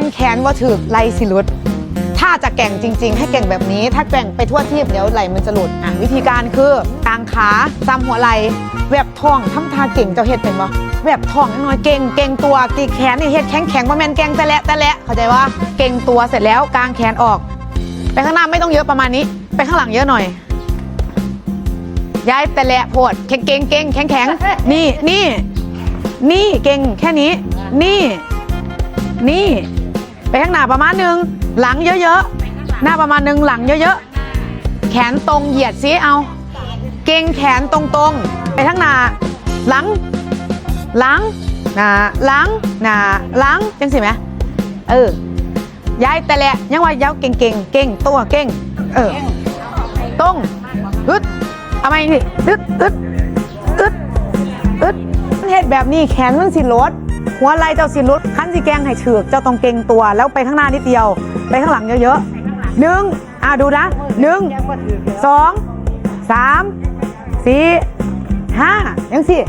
งแขนว่าถือไหลสิลุด ถ้าจะแก่งจริง ๆ ให้แก่งแบบนี้ ถ้าแก่งไปทั่วทีบเดี๋ยวไหลมันจะหลุดอะวิธีการคือกางขาซ้ำหัวไหล่แวบท้องทำท่าเก่งเจ้าเฮ็ดเป็นบ่แวบท้องน้อยเก่งเก่งตัวตีแขนนี่เฮ็ดแข็งแข็งว่าแมนแก่งแต่ละแต่ละเข้าใจว่าเก่งตัวเสร็จแล้วกางแขนออกไปข้างหน้าไม่ต้องเยอะประมาณนี้ ไปข้างหลังเยอะหน่อยย้ายแต่แหละโพดเก่งเก่งเก่งแข็งแข็งนี่นี่นี่เก่งแค่นี้ นี่ นี่ ไปข้างหน้าประมาณหนึ่งหลังเยอะๆ หน้าประมาณหนึ่งหลังเยอะๆ แขนตรงเหยียดซิเอา เก่งแขนตรงๆ ไปข้างหน้า หลัง หลังหน้าหลังหน้าหลังจังสิไหมเออย้ายแต่แหละยังว่าย้าเก่งเก่งเก่งตัวเก่งเออตรงอึดเอาไหมนี่อึดอึดอึดอึดเฮ็ดแบบนี้แขนมันสิลด หัวไหล่เจ้าสิลดขั้นสีแกงให้เฉือกเจ้าต้องเก่งตัว แล้วไปข้างหน้านิดเดียว ไปข้างหลังเยอะๆหนึ่งอะดูนะหนึ่งสองสามสี่ห้ายังสี่